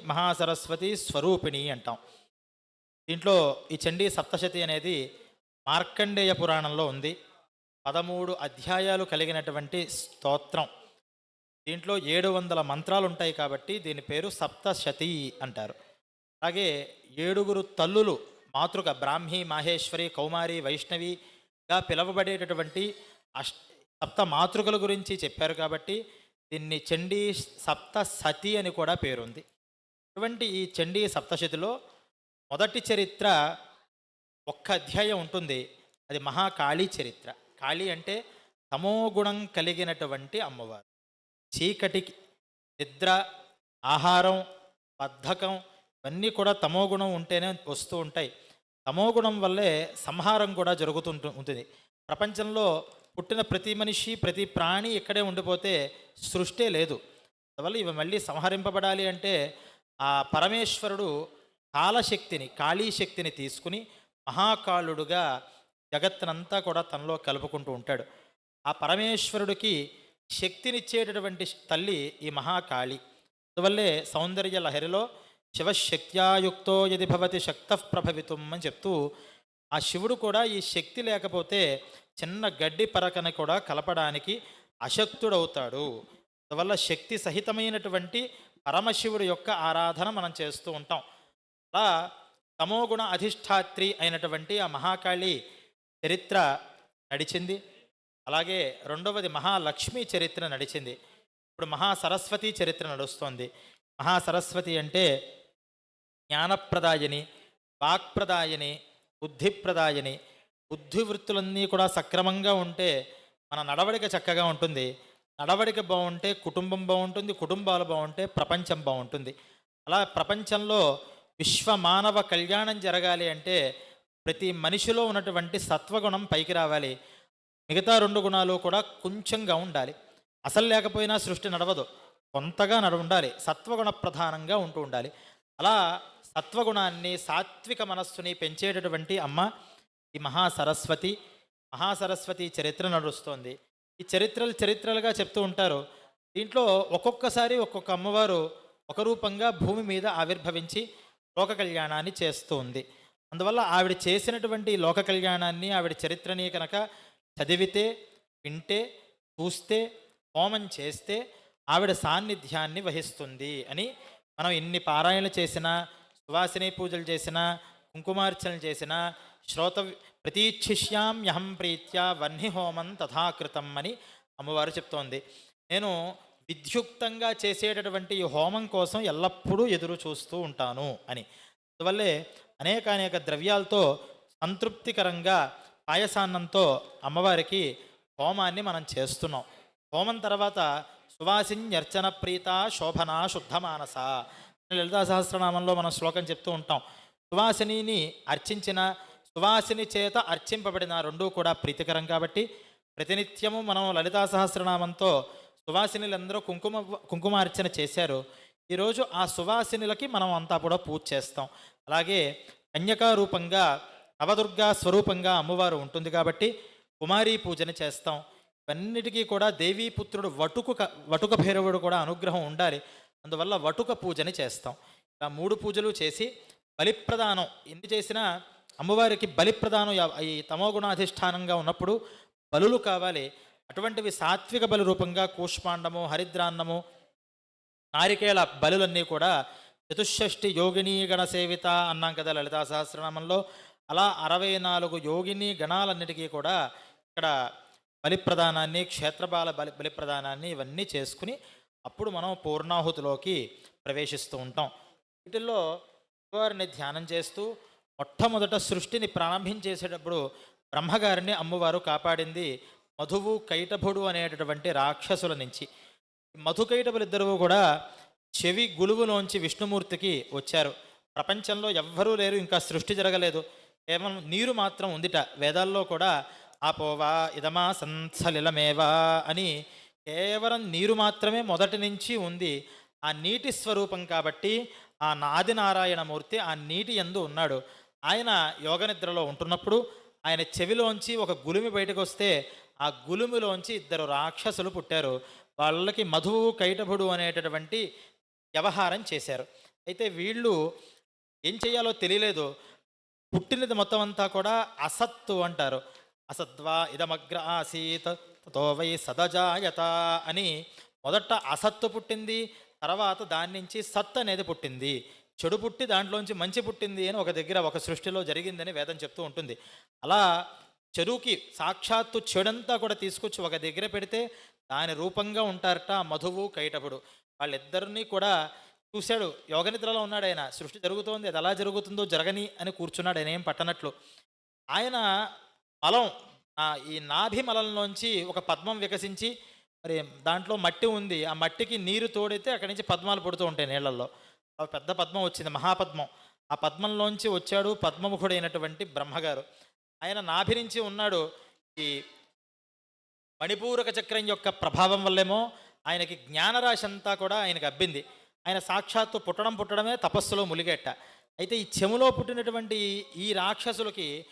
మహాసరస్వతి స్వరూపిణి అంటాం. దీంట్లో ఈ చండీ సప్తశతి అనేది మార్కండేయ పురాణంలో ఉంది. పదమూడు అధ్యాయాలు కలిగినటువంటి స్తోత్రం. దీంట్లో ఏడు వందల మంత్రాలు ఉంటాయి కాబట్టి దీని పేరు సప్తశతి అంటారు. అలాగే ఏడుగురు తల్లులు మాతృక బ్రాహ్మి మాహేశ్వరి కౌమారి వైష్ణవిగా పిలవబడేటటువంటి అష్ సప్త మాతృకల గురించి చెప్పారు కాబట్టి దీన్ని చండీ సప్త సతి అని కూడా పేరుంది. అటువంటి ఈ చండీ సప్తశతిలో మొదటి చరిత్ర ఒక్క అధ్యాయం ఉంటుంది. అది మహాకాళీ చరిత్ర. కాళీ అంటే తమోగుణం కలిగినటువంటి అమ్మవారు. చీకటికి నిద్ర ఆహారం బద్ధకం ఇవన్నీ కూడా తమోగుణం ఉంటేనే వస్తూ ఉంటాయి. తమోగుణం వల్లే సంహారం కూడా జరుగుతుంటు ఉంటుంది. ప్రపంచంలో పుట్టిన ప్రతి మనిషి ప్రతి ప్రాణి ఇక్కడే ఉండిపోతే సృష్టే లేదు. అందువల్ల ఇవి మళ్ళీ సంహరింపబడాలి అంటే ఆ పరమేశ్వరుడు కాలశక్తిని కాళీ శక్తిని తీసుకుని మహాకాళుడుగా జగత్తునంతా కూడా తనలో కలుపుకుంటూ ఉంటాడు. ఆ పరమేశ్వరుడికి శక్తినిచ్చేటటువంటి తల్లి ఈ మహాకాళి. అందువల్లే సౌందర్య లహరిలో శివశక్త్యాయుక్తో యది భవతి శక్త ప్రభవితం అని చెప్తూ ఆ శివుడు కూడా ఈ శక్తి లేకపోతే చిన్న గడ్డి పరకని కూడా కలపడానికి అశక్తుడవుతాడు. అందువల్ల శక్తి సహితమైనటువంటి పరమశివుడు యొక్క ఆరాధన మనం చేస్తూ ఉంటాం. అలా తమోగుణ అధిష్టాత్రి అయినటువంటి ఆ మహాకాళి చరిత్ర నడిచింది. అలాగే రెండవది మహాలక్ష్మి చరిత్ర నడిచింది. ఇప్పుడు మహాసరస్వతి చరిత్ర నడుస్తోంది. మహాసరస్వతి అంటే జ్ఞానప్రదాయని వాక్ప్రదాయని బుద్ధిప్రదాయని బుద్ధివృత్తులన్నీ కూడా సక్రమంగా ఉంటే మన నడవడిక చక్కగా ఉంటుంది. నడవడిక బాగుంటే కుటుంబం బాగుంటుంది కుటుంబాలు బాగుంటే ప్రపంచం బాగుంటుంది. అలా ప్రపంచంలో విశ్వ మానవ కళ్యాణం జరగాలి అంటే ప్రతి మనిషిలో ఉన్నటువంటి సత్వగుణం పైకి రావాలి. మిగతా రెండు గుణాలు కూడా కొంచెంగా ఉండాలి. అసలు లేకపోయినా సృష్టి నడవదు. కొంతగా నడ ఉండాలి సత్వగుణ ప్రధానంగా ఉంటూ ఉండాలి. అలా సత్వగుణాన్ని సాత్విక మనస్సుని పెంచేటటువంటి అమ్మ ఈ మహాసరస్వతి. మహాసరస్వతి చరిత్ర నడుస్తోంది. ఈ చరిత్రలు చరిత్రలుగా చెప్తూ ఉంటారు. దీంట్లో ఒక్కొక్కసారి ఒక్కొక్క అమ్మవారు ఒక రూపంగా భూమి మీద ఆవిర్భవించి లోక కళ్యాణాన్ని చేస్తూ ఉంది. అందువల్ల ఆవిడ చేసినటువంటి లోక కళ్యాణాన్ని ఆవిడ చరిత్రని కనుక చదివితే వింటే చూస్తే హోమం చేస్తే ఆవిడ సాన్నిధ్యాన్ని వహిస్తుంది అని మనం ఎన్ని పారాయణలు చేసినా సువాసిని పూజలు చేసినా కుంకుమార్చనలు చేసినా శ్రోత ప్రతీక్షిష్యామ్యహం ప్రీత్యా వహ్ని హోమం తథాకృతం అని అమ్మవారు చెప్తోంది. నేను విద్యుక్తంగా చేసేటటువంటి ఈ హోమం కోసం ఎల్లప్పుడూ ఎదురు చూస్తూ ఉంటాను అని. అందువల్లే అనేక అనేక ద్రవ్యాలతో సంతృప్తికరంగా పాయసాన్నంతో అమ్మవారికి హోమాన్ని మనం చేస్తున్నాం. హోమం తర్వాత సువాసిన్యర్చన ప్రీత శోభన శుద్ధమానస లలితా సహస్రనామంలో మనం శ్లోకం చెప్తూ ఉంటాం. సువాసినిని అర్చించిన సువాసిని చేత అర్చింపబడిన రెండూ కూడా ప్రీతికరం కాబట్టి ప్రతినిత్యము మనం లలితా సహస్రనామంతో సువాసినులందరూ కుంకుమ కుంకుమార్చన చేశారు. ఈరోజు ఆ సువాసినులకి మనం అంతా కూడా పూజ చేస్తాం. అలాగే కన్యకా రూపంగా నవదుర్గా స్వరూపంగా అమ్మవారు ఉంటుంది కాబట్టి కుమారీ పూజన చేస్తాం. ఇవన్నిటికీ కూడా దేవీపుత్రుడు వటుకు వటుక భైరవుడు కూడా అనుగ్రహం ఉండాలి. అందువల్ల వటుక పూజని చేస్తాం. ఇలా మూడు పూజలు చేసి బలిప్రదానం ఎన్ని చేసినా అమ్మవారికి బలిప్రదానం ఈ తమోగుణాధిష్టానంగా ఉన్నప్పుడు బలులు కావాలి. అటువంటివి సాత్విక బలి రూపంగా కూష్మాండము హరిద్రాన్నము నారికేళ బలులన్నీ కూడా చతుషష్ఠి యోగిని గణ సేవిత అన్నాం కదా లలితా సహస్రనామంలో. అలా అరవై నాలుగు యోగిని గణాలన్నిటికీ కూడా ఇక్కడ బలిప్రదానాన్ని క్షేత్రబాల బలి బలిప్రదానాన్ని ఇవన్నీ చేసుకుని అప్పుడు మనం పూర్ణాహుతిలోకి ప్రవేశిస్తూ ఉంటాం. వీటిల్లో అమ్మవారిని ధ్యానం చేస్తూ మొట్టమొదట సృష్టిని ప్రారంభించేసేటప్పుడు బ్రహ్మగారిని అమ్మవారు కాపాడింది మధువు కైటభుడు అనేటటువంటి రాక్షసుల నుంచి. మధుకైటభులు ఇద్దరు కూడా చెవి గులువులోంచి విష్ణుమూర్తికి వచ్చారు. ప్రపంచంలో ఎవ్వరూ లేరు ఇంకా సృష్టి జరగలేదు. కేవలం నీరు మాత్రం ఉందిట. వేదాల్లో కూడా ఆపోవా ఇదమా సంసలిలమేవా అని కేవలం నీరు మాత్రమే మొదటి నుంచి ఉంది. ఆ నీటి స్వరూపం కాబట్టి ఆ నాదినారాయణమూర్తి ఆ నీటి ఎందు ఉన్నాడు. ఆయన యోగ నిద్రలో ఉంటున్నప్పుడు ఆయన చెవిలోంచి ఒక గులిమి బయటకు వస్తే ఆ గులుమిలోంచి ఇద్దరు రాక్షసులు పుట్టారు. వాళ్ళకి మధువు కైటభుడు అనేటటువంటి వ్యవహారం చేశారు. అయితే వీళ్ళు ఏం చేయాలో తెలియలేదు. పుట్టినది మొత్తం అంతా కూడా అసత్తు అంటారు. అసద్వా ఇదమగ్ర ఆసీత్ తతో వై సదజాయత అని మొదట అసత్తు పుట్టింది తర్వాత దాని నుంచి సత్ అనేది పుట్టింది. చెడు పుట్టి దాంట్లోంచి మంచి పుట్టింది అని ఒక దగ్గర ఒక సృష్టిలో జరిగిందని వేదం చెప్తూ ఉంటుంది. అలా చెరువుకి సాక్షాత్తు చెడంతా కూడా తీసుకొచ్చి ఒక దగ్గర పెడితే దాని రూపంగా ఉంటారట మధువు కైటపుడు. వాళ్ళిద్దరినీ కూడా చూశాడు. యోగనిద్రలో ఉన్నాడు ఆయన. సృష్టి జరుగుతోంది. అది ఎలా జరుగుతుందో జరగని అని కూర్చున్నాడు. ఆయన ఏం పట్టనట్లు. ఆయన మలం ఈ నాభి మలంలోంచి ఒక పద్మం వికసించి మరి దాంట్లో మట్టి ఉంది. ఆ మట్టికి నీరు తోడితే అక్కడి నుంచి పద్మాలు పుడుతూ ఉంటాయి నీళ్ళల్లో. పెద్ద పద్మం వచ్చింది మహాపద్మం. ఆ పద్మంలోంచి వచ్చాడు పద్మముఖుడైనటువంటి బ్రహ్మగారు. ఆయన నాభి నుంచి ఉన్నాడు ఈ మణిపూరక చక్రం యొక్క ప్రభావం వల్లేమో ఆయనకి జ్ఞానరాశి అంతా కూడా ఆయనకు అబ్బింది. ఆయన సాక్షాత్తు పుట్టడం పుట్టడమే తపస్సులో ములిగెట్ట. అయితే ఈ చెములో పుట్టినటువంటి ఈ రాక్షసులకి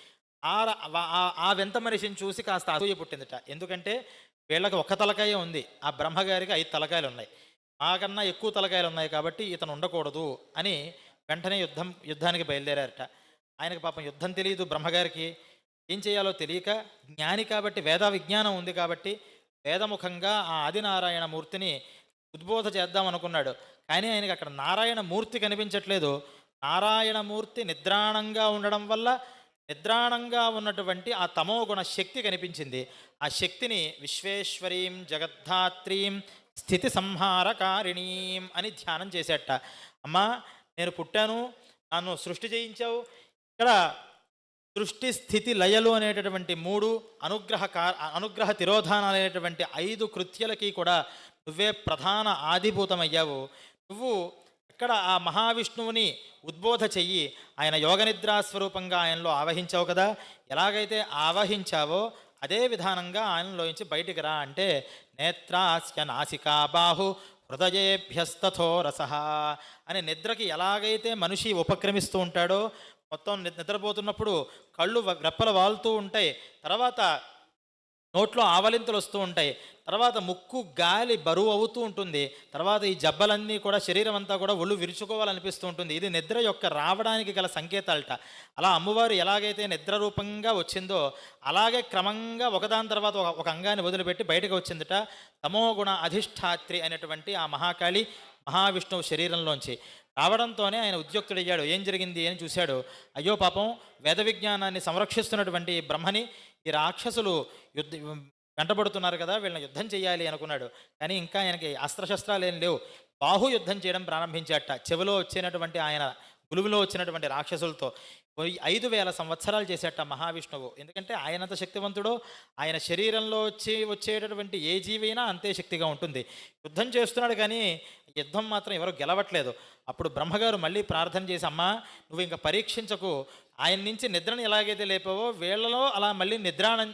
ఆ వెంత ఆ- వింత మనిషిని చూసి కాస్త అసూయ పుట్టిందట. ఎందుకంటే వీళ్ళకి ఒక తలకాయ ఉంది. ఆ బ్రహ్మగారికి ఐదు తలకాయలు ఉన్నాయి నాకన్నా ఎక్కువ తలకాయలు ఉన్నాయి కాబట్టి ఇతను ఉండకూడదు అని వెంటనే యుద్ధం యుద్ధానికి బయలుదేరారట. ఆయనకు పాపం యుద్ధం తెలియదు బ్రహ్మగారికి ఏం చేయాలో తెలియక జ్ఞాని కాబట్టి వేద విజ్ఞానం ఉంది కాబట్టి వేదముఖంగా ఆ ఆదినారాయణ మూర్తిని ఉద్బోధ చేద్దాం అనుకున్నాడు. కానీ ఆయనకి అక్కడ నారాయణ మూర్తి కనిపించట్లేదు. నారాయణమూర్తి నిద్రాణంగా ఉండడం వల్ల నిద్రాణంగా ఉన్నటువంటి ఆ తమోగుణ శక్తి కనిపించింది. ఆ శక్తిని విశ్వేశ్వరీం జగద్ధాత్రీం స్థితి సంహారకారిణీం అని ధ్యానం చేసేట. అమ్మా నేను పుట్టాను నన్ను సృష్టి చేయించావు. ఇక్కడ సృష్టి స్థితి లయలు అనేటటువంటి మూడు అనుగ్రహ అనుగ్రహ తిరోధానాలు అనేటటువంటి ఐదు కృత్యలకి కూడా నువ్వే ప్రధాన ఆదిభూతమయ్యావు. నువ్వు ఇక్కడ ఆ మహావిష్ణువుని ఉద్బోధ చెయ్యి ఆయన యోగనిద్రా స్వరూపంగా ఆయనలో ఆవహించావు కదా. ఎలాగైతే ఆవహించావో అదే విధానంగా ఆయనలోంచి బయటికి రా అంటే నేత్రాస్య నాసికా బాహు హృదయేభ్యస్తథో రస అని నిద్రకి ఎలాగైతే మనిషి ఉపక్రమిస్తూ ఉంటాడో మొత్తం నిద్రపోతున్నప్పుడు కళ్ళు రెప్పలు వాలుతూ ఉంటాయి. తర్వాత నోట్లో ఆవలింతలు వస్తూ ఉంటాయి. తర్వాత ముక్కు గాలి బరువు అవుతూ ఉంటుంది. తర్వాత ఈ జబ్బలన్నీ కూడా శరీరం అంతా కూడా ఒళ్ళు విరుచుకోవాలనిపిస్తూ ఉంటుంది. ఇది నిద్ర యొక్క రావడానికి గల సంకేతాలట. అలా అమ్మవారు ఎలాగైతే నిద్ర రూపంగా వచ్చిందో అలాగే క్రమంగా ఒకదాని తర్వాత ఒక అంగాన్ని వదిలిపెట్టి బయటకు వచ్చిందట. తమోగుణ అధిష్టాత్రి అనేటువంటి ఆ మహాకాళి మహావిష్ణువు శరీరంలోంచి. రావడంతోనే ఆయన ఉద్యోక్తుడయ్యాడు. ఏం జరిగింది అని చూశాడు. అయ్యో పాపం వేద విజ్ఞానాన్ని సంరక్షిస్తున్నటువంటి బ్రహ్మని ఈ రాక్షసులు యుద్ధ వెంటబడుతున్నారు కదా వీళ్ళని యుద్ధం చేయాలి అనుకున్నాడు. కానీ ఇంకా ఆయనకి అస్త్రశస్త్రాలు ఏం లేవు. బాహు యుద్ధం చేయడం ప్రారంభించాట చెవిలో వచ్చినటువంటి ఆయన గులుగులో వచ్చినటువంటి రాక్షసులతో. ఐదు వేల సంవత్సరాలు చేసేట మహావిష్ణువు. ఎందుకంటే ఆయనంత శక్తివంతుడు ఆయన శరీరంలో వచ్చి వచ్చేటటువంటి ఏ జీవైనా అంతే శక్తిగా ఉంటుంది. యుద్ధం చేస్తున్నాడు కానీ యుద్ధం మాత్రం ఎవరు గెలవట్లేదు. అప్పుడు బ్రహ్మగారు మళ్ళీ ప్రార్థన చేసి అమ్మా నువ్వు ఇంకా పరీక్షించకు. ఆయన నుంచి నిద్రని ఎలాగైతే లేపావో వీళ్ళలో అలా మళ్ళీ నిద్రాన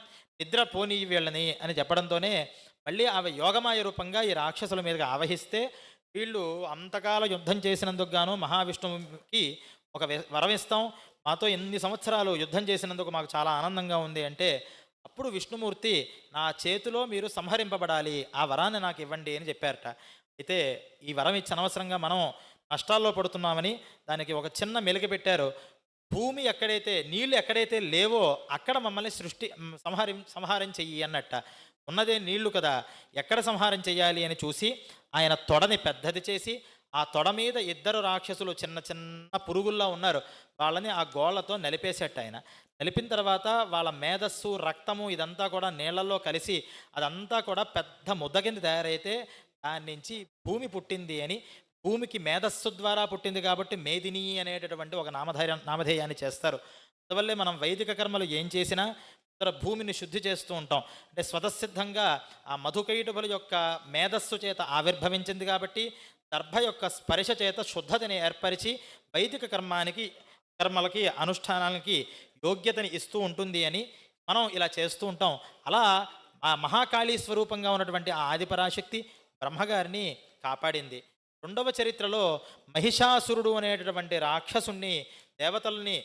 నిద్ర పోనీ వీళ్ళని అని చెప్పడంతోనే మళ్ళీ ఆమె యోగమాయ రూపంగా ఈ రాక్షసుల మీదుగా ఆవహిస్తే వీళ్ళు అంతకాల యుద్ధం చేసినందుకు గాను మహావిష్ణువుకి ఒక వరం ఇస్తాం మాతో ఎన్ని సంవత్సరాలు యుద్ధం చేసినందుకు మాకు చాలా ఆనందంగా ఉంది అంటే అప్పుడు విష్ణుమూర్తి నా చేతిలో మీరు సంహరింపబడాలి ఆ వరాన్ని నాకు ఇవ్వండి అని చెప్పారట. అయితే ఈ వరం ఇచ్చి అనవసరంగా మనం నష్టాల్లో పడుతున్నామని దానికి ఒక చిన్న మెలిక పెట్టారు. భూమి ఎక్కడైతే నీళ్ళు ఎక్కడైతే లేవో అక్కడ మమ్మల్ని సృష్టి మ్, సంహారం చెయ్యి అన్నట్ట. ఉన్నదే నీళ్ళు కదా ఎక్కడ సంహారం చేయాలి అని చూసి ఆయన తొడని పెద్దది చేసి ఆ తొడ మీద ఇద్దరు రాక్షసులు చిన్న చిన్న పురుగుల్లో ఉన్నారు. వాళ్ళని ఆ గోళ్ళతో నలిపేసేట ఆయన. నలిపిన తర్వాత వాళ్ళ మేధస్సు రక్తము ఇదంతా కూడా నీళ్ళల్లో కలిసి అదంతా కూడా పెద్ద ముద్ద కింద తయారైతే దాని నుంచి భూమి పుట్టింది అని భూమికి మేధస్సు ద్వారా పుట్టింది కాబట్టి మేదిని అనేటటువంటి ఒక నామధైర్యం నామధేయాన్ని చేస్తారు. అందువల్లే మనం వైదిక కర్మలు ఏం చేసినా ఇతర భూమిని శుద్ధి చేస్తూ ఉంటాం. అంటే స్వతసిద్ధంగా ఆ మధుకైటబుల యొక్క మేధస్సు చేత ఆవిర్భవించింది కాబట్టి దర్భ యొక్క స్పర్శ చేత శుద్ధతని ఏర్పరిచి వైదిక కర్మానికి కర్మలకి అనుష్ఠానాలకి యోగ్యతని ఇస్తూ ఉంటుంది అని మనం ఇలా చేస్తూ ఉంటాం. అలా ఆ మహాకాళీ స్వరూపంగా ఉన్నటువంటి ఆ ఆదిపరాశక్తి బ్రహ్మగారిని కాపాడింది. రెండవ చరిత్రలో మహిషాసురుడు అనేటటువంటి రాక్షసుణ్ణి దేవతల్ని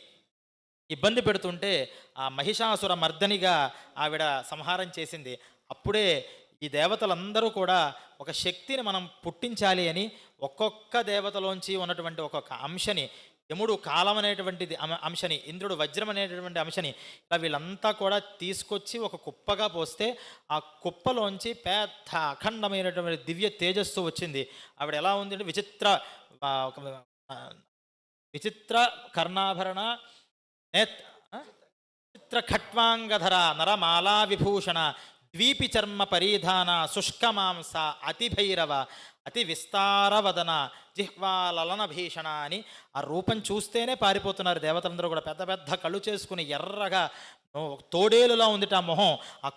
ఇబ్బంది పెడుతుంటే ఆ మహిషాసుర మర్దనిగా ఆవిడ సంహారం చేసింది. అప్పుడే ఈ దేవతలందరూ కూడా ఒక శక్తిని మనం పుట్టించాలి అని ఒక్కొక్క దేవతలోంచి ఉన్నటువంటి ఒక్కొక్క అంశని యముడు కాలం అనేటువంటిది అంశని ఇంద్రుడు వజ్రం అనేటటువంటి అంశని ఇలా వీళ్ళంతా కూడా తీసుకొచ్చి ఒక కుప్పగా పోస్తే ఆ కుప్పలోంచి పెద్ద అఖండమైనటువంటి దివ్య తేజస్సు వచ్చింది. ఆవిడ ఎలా ఉంది అంటే విచిత్ర ఒక విచిత్ర కర్ణాభరణ నేత్ చిత్ర ఖట్వాంగధర నరమాలా విభూషణ ద్వీపి చర్మ పరిధాన శుష్క మాంస అతిభైరవ అతి విస్తారవదన జిహ్వాలలన భీషణ అని ఆ రూపం చూస్తేనే పారిపోతున్నారు దేవతలందరూ కూడా. పెద్ద పెద్ద కళ్ళు చేసుకుని ఎర్రగా తోడేలులా ఉందిట ఆ మొహం. ఆ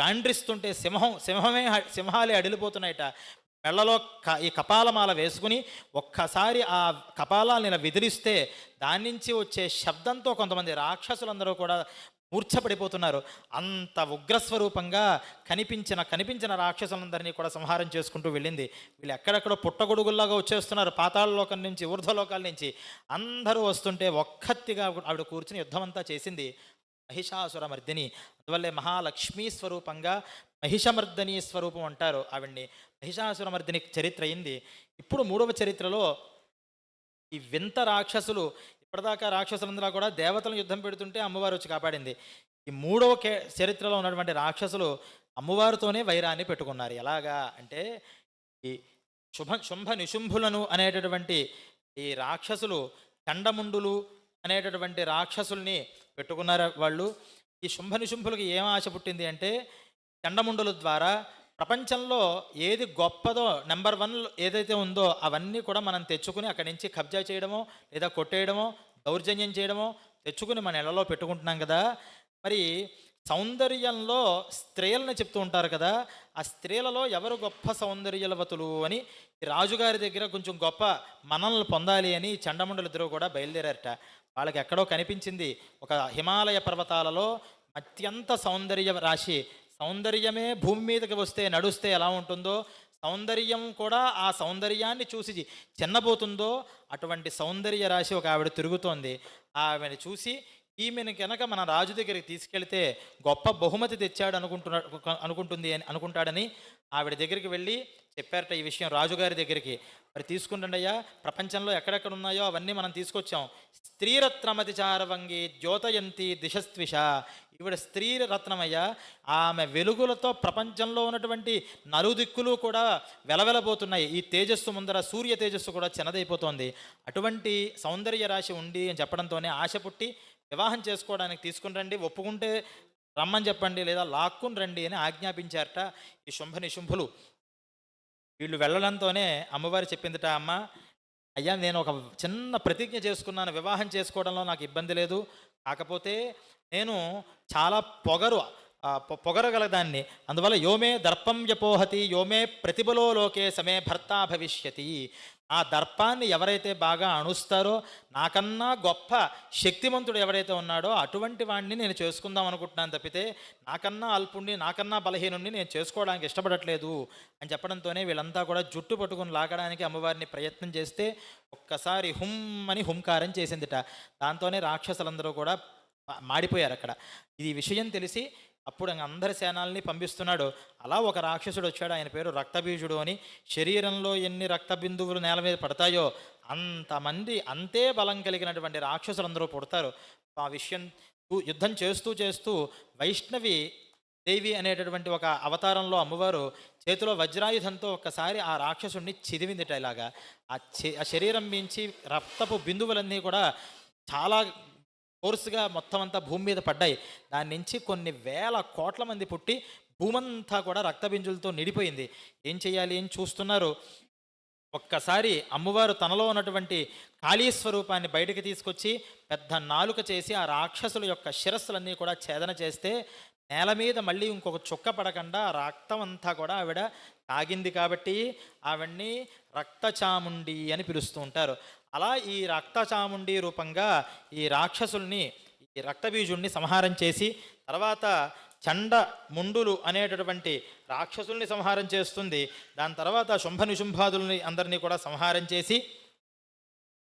గాండ్రిస్తుంటే సింహం సింహమే సింహాలే అడిలిపోతున్నాయట. మెళ్ళలో క ఈ కపాలమాల వేసుకుని ఒక్కసారి ఆ కపాలాలను ఇలా విదిలిస్తే దాని నుంచి వచ్చే శబ్దంతో కొంతమంది రాక్షసులందరూ కూడా మూర్ఛపడిపోతున్నారు. అంత ఉగ్రస్వరూపంగా కనిపించిన కనిపించిన రాక్షసులందరినీ కూడా సంహారం చేసుకుంటూ వెళ్ళింది. వీళ్ళు ఎక్కడెక్కడో పుట్టగొడుగుల్లాగా వచ్చేస్తున్నారు పాతాళలోకం నుంచి ఊర్ధ్వలోకాల నుంచి. అందరూ వస్తుంటే ఒక్కత్తిగా ఆవిడ కూర్చుని యుద్ధమంతా చేసింది. మహిషాసుర మర్దిని అందువల్లే మహాలక్ష్మీ స్వరూపంగా మహిషమర్దని స్వరూపం అంటారు ఆవిడ్ని. మహిషాసురమర్దిని చరిత్ర అయింది. ఇప్పుడు మూడవ చరిత్రలో ఈ వింత రాక్షసులు ఇప్పటిదాకా రాక్షసులందరూ కూడా దేవతలను యుద్ధం పెడుతుంటే అమ్మవారు వచ్చి కాపాడింది. ఈ మూడవ కే చరిత్రలో ఉన్నటువంటి రాక్షసులు అమ్మవారితోనే వైరాన్ని పెట్టుకున్నారు. ఎలాగా అంటే ఈ శుభ శుంభ నిశుంభులను అనేటటువంటి ఈ రాక్షసులు చండముండులు అనేటటువంటి రాక్షసుల్ని పెట్టుకున్నారు వాళ్ళు. ఈ శుంభ నిశుంభులకి ఏం ఆశ పుట్టింది అంటే చండముండుల ద్వారా ప్రపంచంలో ఏది గొప్పదో నెంబర్ వన్ ఏదైతే ఉందో అవన్నీ కూడా మనం తెచ్చుకుని అక్కడి నుంచి కబ్జా చేయడమో లేదా కొట్టేయడమో దౌర్జన్యం చేయడమో తెచ్చుకుని మన ఇళ్ళలో పెట్టుకుంటున్నాం కదా. మరి సౌందర్యంలో స్త్రీలను చెప్తూ ఉంటారు కదా ఆ స్త్రీలలో ఎవరు గొప్ప సౌందర్యలవతులు అని రాజుగారి దగ్గర కొంచెం గొప్ప మనల్ని పొందాలి అని ఈ చండముండలు ఇద్దరు కూడా బయలుదేరారట. వాళ్ళకి ఎక్కడో కనిపించింది ఒక హిమాలయ పర్వతాలలో అత్యంత సౌందర్య రాశి సౌందర్యమే భూమి మీదకి వస్తే నడుస్తే ఎలా ఉంటుందో సౌందర్యం కూడా ఆ సౌందర్యాన్ని చూసి చిన్నబోతుందో అటువంటి సౌందర్య రాశి ఒక ఆవిడ తిరుగుతోంది. ఆవిడ చూసి ఈమెను కనుక మన రాజు దగ్గరికి తీసుకెళ్తే గొప్ప బహుమతి తెచ్చాడు అనుకుంటున్నాడు అనుకుంటుంది అని అనుకుంటాడని ఆవిడ దగ్గరికి వెళ్ళి చెప్పారట ఈ విషయం రాజుగారి దగ్గరికి. మరి తీసుకుంటుండి అయ్యా ప్రపంచంలో ఎక్కడెక్కడ ఉన్నాయో అవన్నీ మనం తీసుకొచ్చాం. స్త్రీరత్నమతి చారవంగి జ్యోతయంతి దిశస్త్విష. ఈవిడ స్త్రీ రత్నమయ్యా ఆమె వెలుగులతో ప్రపంచంలో ఉన్నటువంటి నలుదిక్కులు కూడా వెలవెలబోతున్నాయి. ఈ తేజస్సు ముందర సూర్య తేజస్సు కూడా చిన్నదైపోతోంది. అటువంటి సౌందర్య రాశి ఉంది అని చెప్పడంతోనే ఆశ పుట్టి వివాహం చేసుకోవడానికి తీసుకుని రండి ఒప్పుకుంటే రమ్మని చెప్పండి లేదా లాక్కుని రండి అని ఆజ్ఞాపించారట ఈ శుంభ నిశుంభులు. వీళ్ళు వెళ్ళడంతోనే అమ్మవారు చెప్పిందిట అమ్మ అయ్యా నేను ఒక చిన్న ప్రతిజ్ఞ చేసుకున్నాను. వివాహం చేసుకోవడంలో నాకు ఇబ్బంది లేదు. కాకపోతే నేను చాలా పొగరు పొగరగలదాన్ని. అందువల్ల యోమే దర్పం యపోహతి యోమే ప్రతిభలో లోకే సమే భర్త భవిష్యతి. ఆ దర్పాన్ని ఎవరైతే బాగా అణుస్తారో నాకన్నా గొప్ప శక్తిమంతుడు ఎవరైతే ఉన్నాడో అటువంటి వాడిని నేను చేసుకుందాం అనుకుంటున్నాను తప్పితే నాకన్నా అల్పుణ్ణి నాకన్నా బలహీనుణ్ణి నేను చేసుకోవడానికి ఇష్టపడట్లేదు అని చెప్పడంతోనే వీళ్ళంతా కూడా జుట్టు పట్టుకుని లాగడానికి అమ్మవారిని ప్రయత్నం చేస్తే ఒక్కసారి హుమ్ అని హుంకారం చేసిందిట. దాంతోనే రాక్షసులందరూ కూడా మాడిపోయారు అక్కడ ఈ విషయం తెలిసి అప్పుడు అందరి సేనాల్ని పంపిస్తున్నాడు. అలా ఒక రాక్షసుడు వచ్చాడు. ఆయన పేరు రక్తబీజుడు అని. శరీరంలో ఎన్ని రక్త బిందువులు నేల మీద పడతాయో అంతమంది అంతే బలం కలిగినటువంటి రాక్షసులందరూ పుడతారు. ఆ విషయం యుద్ధం చేస్తూ చేస్తూ వైష్ణవి దేవి అనేటటువంటి ఒక అవతారంలో అమ్మవారు చేతిలో వజ్రాయుధంతో ఒక్కసారి ఆ రాక్షసుడిని చిదివిందిట ఇలాగా. ఆ ఆ శరీరం మించి రక్తపు బిందువులన్నీ కూడా చాలా కోర్సుగా మొత్తం అంతా భూమి మీద పడ్డాయి. దాని నుంచి కొన్ని వేల కోట్ల మంది పుట్టి భూమంతా కూడా రక్తబింజులతో నిండిపోయింది. ఏం చేయాలి? ఏం చూస్తున్నారు? ఒక్కసారి అమ్మవారు తనలో ఉన్నటువంటి ఖాళీ స్వరూపాన్ని బయటకు తీసుకొచ్చి పెద్ద నాలుక చేసి ఆ రాక్షసుల యొక్క శిరస్సులన్నీ కూడా ఛేదన చేస్తే నేల మీద మళ్ళీ ఇంకొక చుక్క పడకుండా ఆ రక్తం అంతా కూడా ఆవిడ తాగింది కాబట్టి ఆవిడ్ని రక్తచాముండి అని పిలుస్తూ ఉంటారు. అలా ఈ రక్తచాముండి రూపంగా ఈ రాక్షసుల్ని ఈ రక్తబీజుణ్ణి సంహారం చేసి తర్వాత చండ ముండులు అనేటటువంటి రాక్షసుల్ని సంహారం చేస్తుంది. దాని తర్వాత శుంభ నిశుంభాదుల్ని అందరినీ కూడా సంహారం చేసి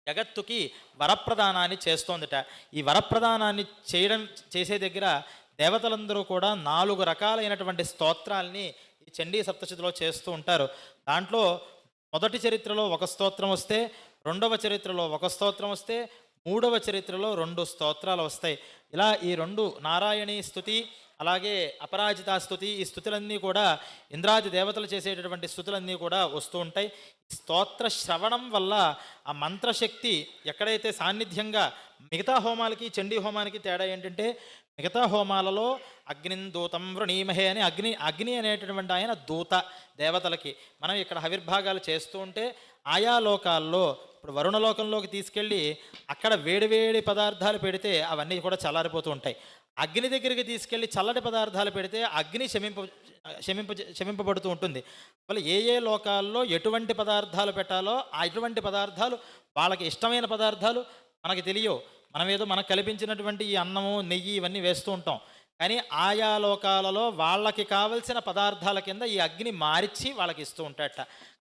జగత్తుకి వరప్రదానాన్ని చేస్తోందట. ఈ వరప్రదానాన్ని చేయడం చేసే దగ్గర దేవతలందరూ కూడా నాలుగు రకాలైనటువంటి స్తోత్రాల్ని ఈ చండీ సప్తశతిలో చేస్తూ ఉంటారు. దాంట్లో మొదటి చరిత్రలో ఒక స్తోత్రం వస్తే రెండవ చరిత్రలో ఒక స్తోత్రం వస్తే మూడవ చరిత్రలో రెండు స్తోత్రాలు వస్తాయి. ఇలా ఈ రెండు నారాయణీ స్థుతి అలాగే అపరాజిత స్థుతి ఈ స్థుతులన్నీ కూడా ఇంద్రాది దేవతలు చేసేటటువంటి స్థుతులన్నీ కూడా వస్తూ ఉంటాయి. స్తోత్ర శ్రవణం వల్ల ఆ మంత్రశక్తి ఎక్కడైతే సాన్నిధ్యంగా మిగతా హోమాలకి చండీ హోమానికి తేడా ఏంటంటే మిగతా హోమాలలో అగ్నిం దూతం వృణీమహే అని అగ్ని అగ్ని అనేటటువంటి ఆయన దూత దేవతలకి. మనం ఇక్కడ హవిర్భాగాలు చేస్తూ ఉంటే ఆయా లోకాల్లో ఇప్పుడు వరుణ లోకంలోకి తీసుకెళ్ళి అక్కడ వేడివేడి పదార్థాలు పెడితే అవన్నీ కూడా చల్లారిపోతూ ఉంటాయి. అగ్ని దగ్గరికి తీసుకెళ్ళి చల్లటి పదార్థాలు పెడితే అగ్ని శమింప శమింప శమింపబడుతూ ఉంటుంది. వల్ల ఏ ఏ లోకాల్లో ఎటువంటి పదార్థాలు పెట్టాలో అటువంటి పదార్థాలు వాళ్ళకి ఇష్టమైన పదార్థాలు మనకి తెలియవు. మనం ఏదో మనకు కల్పించినటువంటి ఈ అన్నము నెయ్యి ఇవన్నీ వేస్తూ ఉంటాం. కానీ ఆయా లోకాలలో వాళ్ళకి కావలసిన పదార్థాల కింద ఈ అగ్ని మార్చి వాళ్ళకి ఇస్తూ ఉంటాడట.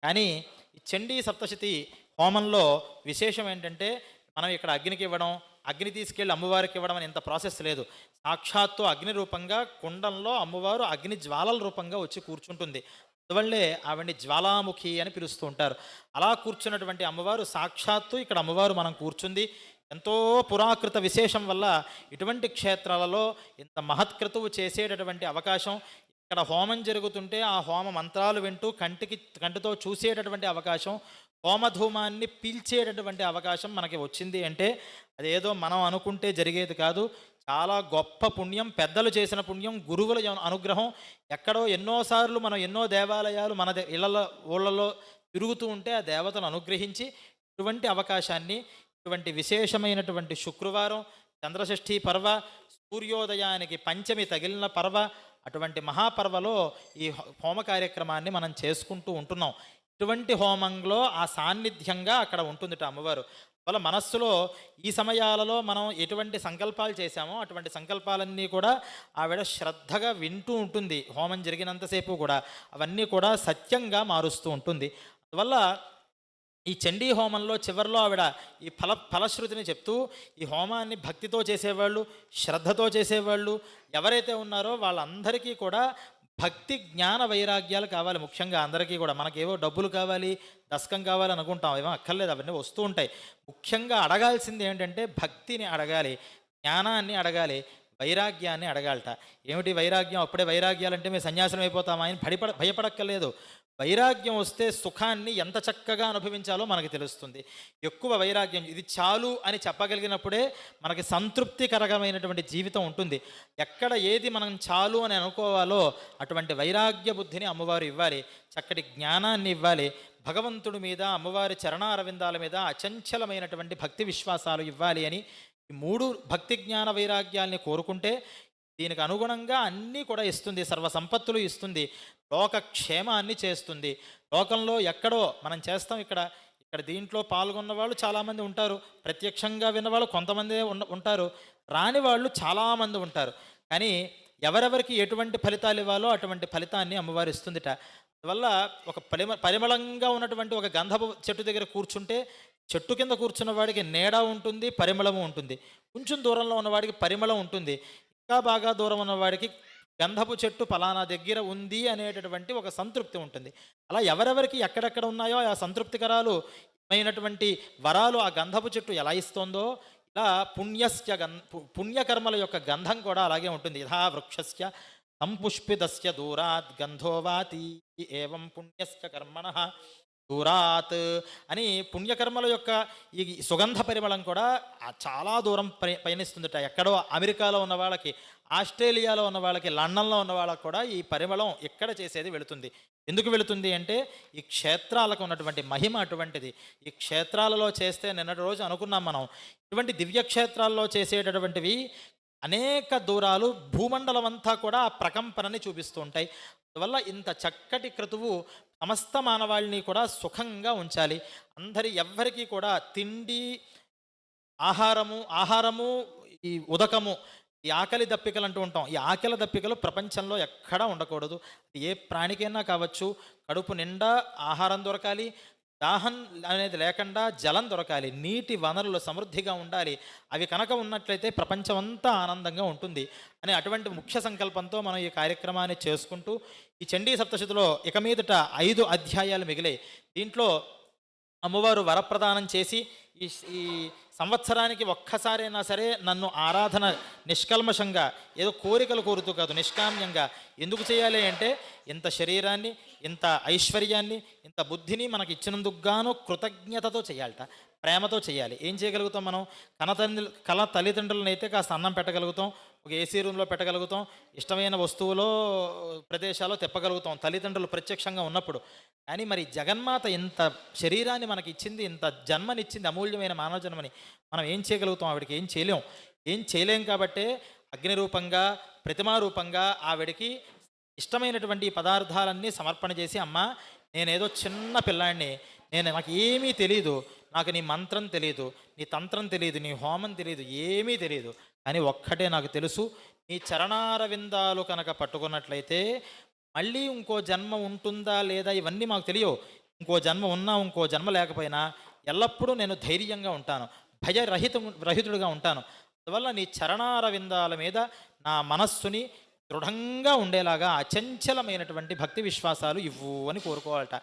కానీ ఈ చండీ సప్తశతి హోమంలో విశేషం ఏంటంటే మనం ఇక్కడ అగ్నికి ఇవ్వడం అగ్ని తీసుకెళ్ళి అమ్మవారికి ఇవ్వడం అని ఇంత ప్రాసెస్ లేదు. సాక్షాత్తు అగ్ని రూపంగా కుండంలో అమ్మవారు అగ్ని జ్వాలల రూపంగా వచ్చి కూర్చుంటుంది. అందువల్లే ఆవిడ్ని జ్వాలాముఖి అని పిలుస్తూ ఉంటారు. అలా కూర్చున్నటువంటి అమ్మవారు సాక్షాత్తు ఇక్కడ అమ్మవారు మనం కూర్చుంది. ఎంతో పురాకృత విశేషం వల్ల ఇటువంటి క్షేత్రాలలో ఇంత మహత్క్రతువు చేసేటటువంటి అవకాశం ఇక్కడ హోమం జరుగుతుంటే ఆ హోమ మంత్రాలు వింటూ కంటికి కంటితో చూసేటటువంటి అవకాశం హోమధూమాన్ని పీల్చేటటువంటి అవకాశం మనకి వచ్చింది అంటే అదేదో మనం అనుకుంటే జరిగేది కాదు. చాలా గొప్ప పుణ్యం పెద్దలు చేసిన పుణ్యం గురువుల యొక్క అనుగ్రహం. ఎక్కడో ఎన్నోసార్లు మనం ఎన్నో దేవాలయాలు మన దే- ఇళ్ళలో ఊళ్ళలో తిరుగుతూ ఉంటే ఆ దేవతను అనుగ్రహించి ఇటువంటి అవకాశాన్ని ఇటువంటి విశేషమైనటువంటి శుక్రవారం చంద్రషష్ఠి పర్వ సూర్యోదయానికి పంచమి తగిలిన పర్వ అటువంటి మహాపర్వలో ఈ హోమ కార్యక్రమాన్ని మనం చేసుకుంటూ ఉంటున్నాం. అటువంటి హోమంలో ఆ సాన్నిధ్యంగా అక్కడ ఉంటుందిట అమ్మవారు. వాళ్ళ మనస్సులో ఈ సమయాలలో మనం ఎటువంటి సంకల్పాలు చేశామో అటువంటి సంకల్పాలన్నీ కూడా ఆవిడ శ్రద్ధగా వింటూ ఉంటుంది. హోమం జరిగినంతసేపు కూడా అవన్నీ కూడా సత్యంగా మారుస్తూ ఉంటుంది. అందువల్ల ఈ చండీ హోమంలో చివరిలో ఆవిడ ఈ ఫల ఫలశ్రుతిని చెప్తూ ఈ హోమాన్ని భక్తితో చేసేవాళ్ళు శ్రద్ధతో చేసేవాళ్ళు ఎవరైతే ఉన్నారో వాళ్ళందరికీ కూడా భక్తి జ్ఞాన వైరాగ్యాలు కావాలి ముఖ్యంగా అందరికీ కూడా. మనకేవో డబ్బులు కావాలి దశకం కావాలి అనుకుంటాం. ఏమో అక్కర్లేదు అవన్నీ వస్తూ ఉంటాయి. ముఖ్యంగా అడగాల్సింది ఏంటంటే భక్తిని అడగాలి జ్ఞానాన్ని అడగాలి వైరాగ్యాన్ని అడగాలట. ఏమిటి వైరాగ్యం? అప్పుడే వైరాగ్యాలంటే మేము సన్యాసం అయిపోతామా అని భయపడ భయపడక్కర్లేదు. వైరాగ్యం వస్తే సుఖాన్ని ఎంత చక్కగా అనుభవించాలో మనకి తెలుస్తుంది. ఎక్కువ వైరాగ్యం ఇది చాలు అని చెప్పగలిగినప్పుడే మనకి సంతృప్తికరకమైనటువంటి జీవితం ఉంటుంది. ఎక్కడ ఏది మనం చాలు అని అనుకోవాలో అటువంటి వైరాగ్య బుద్ధిని అమ్మవారు ఇవ్వాలి. చక్కటి జ్ఞానాన్ని ఇవ్వాలి. భగవంతుడి మీద అమ్మవారి చరణారవిందాల మీద అచంచలమైనటువంటి భక్తి విశ్వాసాలు ఇవ్వాలి అని ఈ మూడు భక్తి జ్ఞాన వైరాగ్యాల్ని కోరుకుంటే దీనికి అనుగుణంగా అన్నీ కూడా ఇస్తుంది. సర్వ సంపత్తులు ఇస్తుంది. లోక క్షేమాన్ని చేస్తుంది. లోకంలో ఎక్కడో మనం చేస్తాం ఇక్కడ ఇక్కడ దీంట్లో పాల్గొన్న వాళ్ళు చాలామంది ఉంటారు. ప్రత్యక్షంగా విన్నవాళ్ళు కొంతమంది ఉన్న ఉంటారు. రాని వాళ్ళు చాలామంది ఉంటారు. కానీ ఎవరెవరికి ఎటువంటి ఫలితాలు ఇవ్వాలో అటువంటి ఫలితాన్ని అమ్మవారు ఇస్తుందిట. అందువల్ల ఒక పరిమ పరిమళంగా ఉన్నటువంటి ఒక గంధపు చెట్టు దగ్గర కూర్చుంటే చెట్టు కింద కూర్చున్న వాడికి నీడ ఉంటుంది పరిమళము ఉంటుంది. కొంచెం దూరంలో ఉన్నవాడికి పరిమళం ఉంటుంది. ఇంకా బాగా దూరం ఉన్నవాడికి గంధపు చెట్టు పలానా దగ్గర ఉంది అనేటటువంటి ఒక సంతృప్తి ఉంటుంది. అలా ఎవరెవరికి ఎక్కడెక్కడ ఉన్నాయో ఆ సంతృప్తికరాలు అయినటువంటి వరాలు ఆ గంధపు చెట్టు ఎలా ఇస్తోందో ఇలా పుణ్యస్య గం పు- పుణ్యకర్మల యొక్క గంధం కూడా అలాగే ఉంటుంది. యథా వృక్షస్య సంపుష్పిదస్య దూరాత్ గంధోవాతి ఏవం పుణ్యస్య కర్మణ దూరాత్ అని పుణ్యకర్మల యొక్క ఈ సుగంధ పరిమళం కూడా చాలా దూరం పయనిస్తుందట. ఎక్కడో అమెరికాలో ఉన్న వాళ్ళకి ఆస్ట్రేలియాలో ఉన్న వాళ్ళకి లండన్లో ఉన్న వాళ్ళకి కూడా ఈ పరిమళం ఎక్కడ చేసేది వెళుతుంది. ఎందుకు వెళుతుంది అంటే ఈ క్షేత్రాలకు ఉన్నటువంటి మహిమ అటువంటిది. ఈ క్షేత్రాలలో చేస్తే నిన్నటి రోజు అనుకున్నాం మనం. ఇటువంటి దివ్యక్షేత్రాల్లో చేసేటటువంటివి అనేక దూరాలు భూమండలం అంతా కూడా ఆ ప్రకంపనని చూపిస్తూ ఉంటాయి అందువల్ల ఇంత చక్కటి క్రతువు సమస్త మానవాళిని కూడా సుఖంగా ఉంచాలి. అందరి ఎవ్వరికీ కూడా తిండి ఆహారము ఆహారము ఈ ఉదకము ఈ ఆకలి దప్పికలు అంటూ ఉంటాం. ఈ ఆకలి దప్పికలు ప్రపంచంలో ఎక్కడా ఉండకూడదు. ఏ ప్రాణికైనా కావచ్చు కడుపు నిండా ఆహారం దొరకాలి దాహం అనేది లేకుండా జలం దొరకాలి నీటి వనరులు సమృద్ధిగా ఉండాలి. అవి కనుక ఉన్నట్లయితే ప్రపంచమంతా ఆనందంగా ఉంటుంది అని అటువంటి ముఖ్య సంకల్పంతో మనం ఈ కార్యక్రమాన్ని చేసుకుంటూ ఈ చండీ సప్తశతిలో ఇక మీదట ఐదు అధ్యాయాలు మిగిలాయి. దీంట్లో అమ్మవారు వరప్రదానం చేసి ఈ సంవత్సరానికి ఒక్కసారైనా సరే నన్ను ఆరాధన నిష్కల్మషంగా ఏదో కోరికలు కోరుతూ కాదు నిష్కామ్యంగా ఎందుకు చేయాలి అంటే ఇంత శరీరాన్ని ఇంత ఐశ్వర్యాన్ని ఇంత బుద్ధిని మనకి ఇచ్చినందుకు గాను కృతజ్ఞతతో చేయాలట ప్రేమతో చేయాలి. ఏం చేయగలుగుతాం మనం? కన తల్లి కళ తల్లిదండ్రులను అయితే కాస్త అన్నం పెట్టగలుగుతాం ఒక ఏసీ రూమ్లో పెట్టగలుగుతాం. ఇష్టమైన వస్తువులో ప్రదేశాల్లో తెప్పగలుగుతాం. తల్లిదండ్రులు ప్రత్యక్షంగా ఉన్నప్పుడు. కానీ మరి జగన్మాత ఇంత శరీరాన్ని మనకి ఇచ్చింది ఇంత జన్మనిచ్చింది అమూల్యమైన మానవ జన్మని మనం ఏం చేయగలుగుతాం? ఆవిడకి ఏం చేయలేం. ఏం చేయలేం కాబట్టే అగ్ని రూపంగా ప్రతిమారూపంగా ఆవిడకి ఇష్టమైనటువంటి పదార్థాలన్నీ సమర్పణ చేసి అమ్మ నేనేదో చిన్న పిల్లాడిని నేను నాకు ఏమీ తెలియదు నాకు నీ మంత్రం తెలియదు నీ తంత్రం తెలియదు నీ హోమం తెలియదు ఏమీ తెలియదు కానీ ఒక్కటే నాకు తెలుసు. నీ చరణారవిందాలు కనుక పట్టుకున్నట్లయితే మళ్ళీ ఇంకో జన్మ ఉంటుందా లేదా ఇవన్నీ మాకు తెలియవు. ఇంకో జన్మ ఉన్నా ఇంకో జన్మ లేకపోయినా ఎల్లప్పుడూ నేను ధైర్యంగా ఉంటాను. భయరహిత రహితుడుగా ఉంటాను. అందువల్ల నీ చరణారవిందాల మీద నా మనస్సుని దృఢంగా ఉండేలాగా అచంచలమైనటువంటి భక్తి విశ్వాసాలు ఇవ్వు అని కోరుకోవాలట.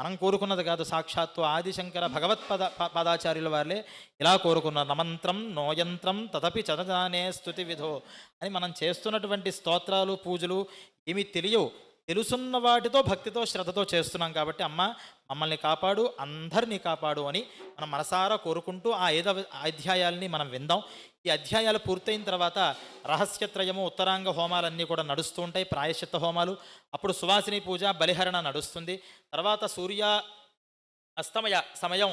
మనం కోరుకున్నది కాదు. సాక్షాత్తు ఆదిశంకర భగవత్పద ప- పదాచార్యుల వారిలే ఇలా కోరుకున్నారు. నమంత్రం నోయంత్రం తదపి చదజానే స్థుతి విధో అని మనం చేస్తున్నటువంటి స్తోత్రాలు పూజలు ఏమి తెలియవు. తెలుసున్న వాటితో భక్తితో శ్రద్ధతో చేస్తున్నాం కాబట్టి అమ్మ మమ్మల్ని కాపాడు అందరినీ కాపాడు అని మనం మనసారా కోరుకుంటూ ఆ ఐదవ అధ్యాయాల్ని మనం విందాం. ఈ అధ్యాయాలు పూర్తయిన తర్వాత రహస్యత్రయము ఉత్తరాంగ హోమాలన్నీ కూడా నడుస్తూ ఉంటాయి ప్రాయశ్చిత్త హోమాలు. అప్పుడు సువాసిని పూజ బలిహరణ నడుస్తుంది. తర్వాత సూర్య అస్తమయ సమయం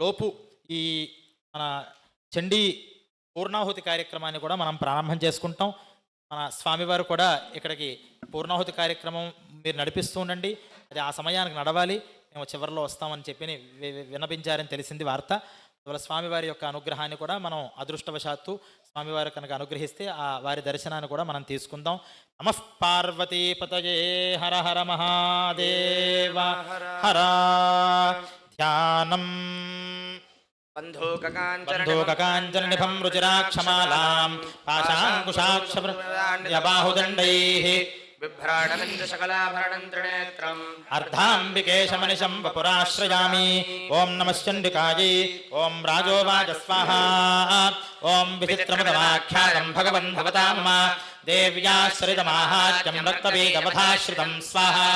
లోపు ఈ మన చండీ పూర్ణాహుతి కార్యక్రమాన్ని కూడా మనం ప్రారంభం చేసుకుంటాం. మన స్వామివారు కూడా ఇక్కడికి పూర్ణాహుతి కార్యక్రమం మీరు నడిపిస్తూ ఉండండి. అది ఆ సమయానికి నడవాలి. మేము చివరిలో వస్తామని చెప్పి వినపించారని విన్నపించారని తెలిసింది వార్త. అందువల్ల స్వామివారి యొక్క అనుగ్రహాన్ని కూడా మనం అదృష్టవశాత్తు స్వామివారు కనుక అనుగ్రహిస్తే ఆ వారి దర్శనాన్ని కూడా మనం తీసుకుందాం. నమః పార్వతీపతయే హర హర మహాదేవ హర. ధ్యానం. बन्धोककाञ्चननिभं रुचिराक्षमालां पाशाङ्कुशाक्षबाहुदण्डैः बिभ्राणमिन्द्रशकलाभरणन्त्रिनेत्रम् वपुराश्रयामि। ॐ नमः ॐ राजोवाचस्वाहा ॐ भगवन् भवता मम स्वाहा।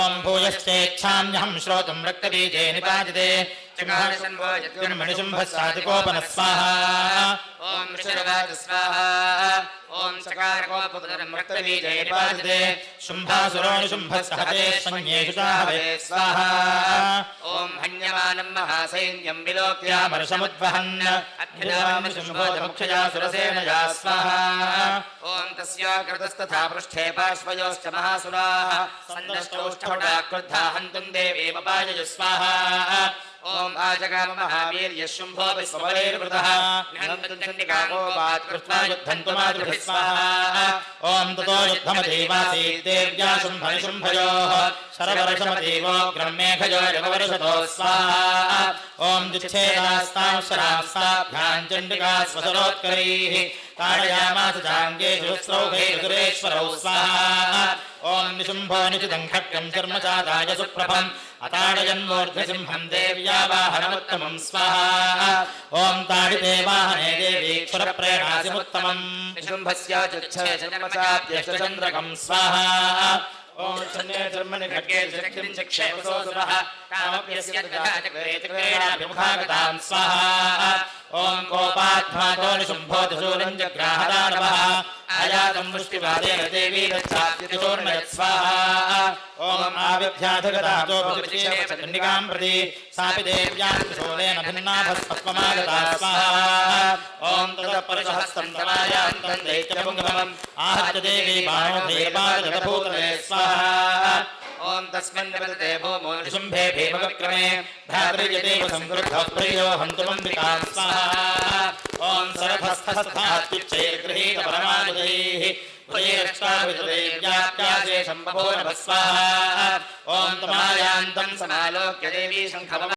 ॐ भूयश्चेच्छाम्यहं श्रोतुं रक्तबीजे निपाजते శ్రోతుం రక్తబీజే నిపాతితే మణిశుంభస్సాతికోపన స్వాహ ఓం ఋషిరవాచ స్వాహ ఓం సకారకోపదరం రక్తబీజే నిపాతితే శుంభాసురోణి శుంభస్సహతే స్మన్యేషు చాహవే స్వాహ ఓం హన్యమానం మహాసైన్యం విలోక్య వర్షముద్వహన్ అభ్యుదామి శుంభోజముక్షయా సురసేనయా స్వాహ ఓం తస్యాకృతస్తథా పృష్ఠే పార్శ్వయోశ్చ మహాసురాः సందష్టౌష్ఠవడా క్రుద్ధా హంతుం ओम आजगाम महावीर यशुंभो विस्वलेर ॐ आजगामहावीर्यशुम्भो विश्वबलेर्वृतः निहन्तन्निकामो वात्कृष्णा युद्धन्तुमातृभिः स्वाहा ॐ ततो युद्धमदेवासी देव्या शुम्भनिशुम्भयोः शरवर्षमदेवो ग्रम्मेघयोरिववर्षतो स्वाहा। ॐ दुच्छेदास्तां शरास्ताभ्यां चण्डिका स्वसरोत्करैः ताडयामास चाङ्गे सुश्रौघैरुसुरेश्वरौ स्वाहा। ॐ निशुम्भोनिचिदङ्घट्टम् कर्मचादाय सुप्रभम्। देव्या देव्यावाहनमुत्तमम् स्वाहा। ॐ ताडिदेवाहने देवीक्षुरप्रेणासिमुत्तमम् निशुम्भस्याचन्द्रकम् स्वाहा। ॐ सन्ने धर्मनि घट्के शक्तिम् चक्षेवसोऽसुरः कामप्यस्य क्रीडाभिमुखागताम् स्वाहा। ॐ कोपाध्वातो निशुम्भो त्रिशूलम् अजातम् पुष्टिपादेन देवी स्वाहा ओम् आविभ्याधगतातो चण्डिकाम् प्रति सापि देव्याशोलेन भिन्नाभस्पत्वमागता स्वाहा ॐ तदपरशहस्तम् तमायान्तम् दैत्यपुङ्गमम् आहत्य देवी बाणो देवागतभूतले स्वाहा। ॐ तस्मिन् निपतते भूमोनिशुम्भे भीमविक्रमे भ्रातृजदेव संवृद्धौ प्रियो हन्तुमम्बिकां स्वाहा ॐ सरभस्थस्थात्युच्चैर्गृहीतपरमानुदैः ेव्याप्याशेषम्बभो नभस्वाहा ॐ तमायान्तम् समालोक्य देवी शङ्खव